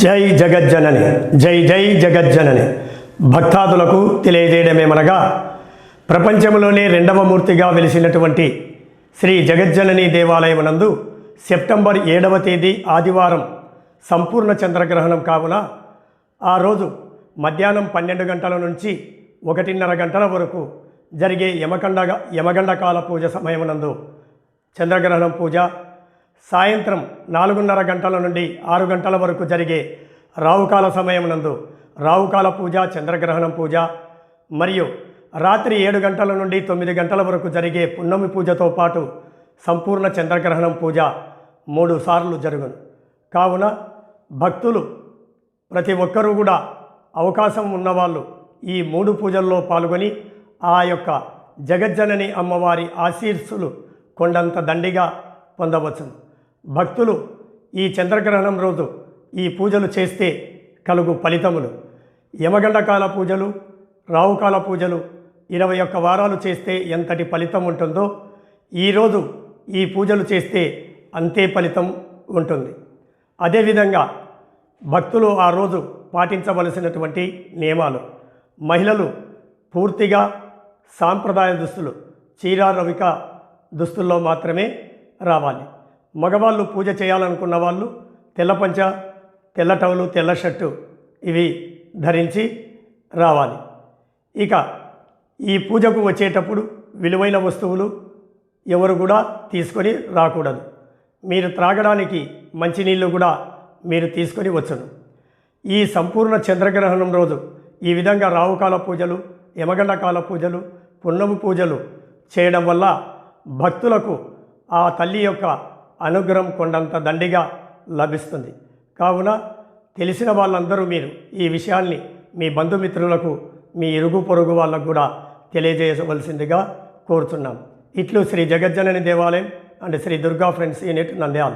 జై జగజ్జనని జై జై జగజ్జనని. భక్తాదులకు తెలియజేయడమేమనగా ప్రపంచంలోనే రెండవ మూర్తిగా వెలిసినటువంటి శ్రీ జగజ్జనని దేవాలయమునందు సెప్టెంబర్ ఏడవ తేదీ ఆదివారం సంపూర్ణ చంద్రగ్రహణం కావున ఆ రోజు మధ్యాహ్నం పన్నెండు గంటల నుంచి ఒకటిన్నర గంటల వరకు జరిగే యమకండ యమగండకాల పూజ సమయమునందు చంద్రగ్రహణం పూజ సాయంత్రం నాలుగున్నర గంటల నుండి ఆరు గంటల వరకు జరిగే రావుకాల సమయం నందు రావుకాల పూజ చంద్రగ్రహణం పూజ మరియు రాత్రి ఏడు గంటల నుండి తొమ్మిది గంటల వరకు జరిగే పున్నమి పూజతో పాటు సంపూర్ణ చంద్రగ్రహణం పూజ మూడు సార్లు జరుగును. కావున భక్తులు ప్రతి ఒక్కరూ కూడా అవకాశం ఉన్నవాళ్ళు ఈ మూడు పూజల్లో పాల్గొని ఆ యొక్క జగజ్జనని అమ్మవారి ఆశీర్సులు కొండంత దండిగా పొందవచ్చును. భక్తులు ఈ చంద్రగ్రహణం రోజు ఈ పూజలు చేస్తే కలుగు ఫలితములు. యమగండకాల పూజలు రావుకాల పూజలు ఇరవై ఒక్క వారాలు చేస్తే ఎంతటి ఫలితం ఉంటుందో ఈరోజు ఈ పూజలు చేస్తే అంతే ఫలితం ఉంటుంది. అదేవిధంగా భక్తులు ఆ రోజు పాటించవలసినటువంటి నియమాలు. మహిళలు పూర్తిగా సాంప్రదాయ దుస్తులు చీరారవిక దుస్తుల్లో మాత్రమే రావాలి. మగవాళ్ళు పూజ చేయాలనుకున్న వాళ్ళు తెల్ల పంచ తెల్ల టవలు తెల్ల షర్టు ఇవి ధరించి రావాలి. ఇక ఈ పూజకు వచ్చేటప్పుడు విలువైన వస్తువులు ఎవరు కూడా తీసుకొని రాకూడదు. మీరు త్రాగడానికి మంచినీళ్ళు కూడా మీరు తీసుకొని వచ్చును. ఈ సంపూర్ణ చంద్రగ్రహణం రోజు ఈ విధంగా రావుకాల పూజలు యమగండకాల పూజలు పున్నము పూజలు చేయడం వల్ల భక్తులకు ఆ తల్లి యొక్క అనుగ్రహం కొండంత దండిగా లభిస్తుంది. కావున తెలిసిన వాళ్ళందరూ మీరు ఈ విషయాల్ని మీ బంధుమిత్రులకు మీ ఇరుగు పొరుగు వాళ్ళకు కూడా తెలియజేయవలసిందిగా కోరుతున్నాం ఇట్లు శ్రీ జగజ్జనని దేవాలయం and Sri Durga friends unit Nandyal.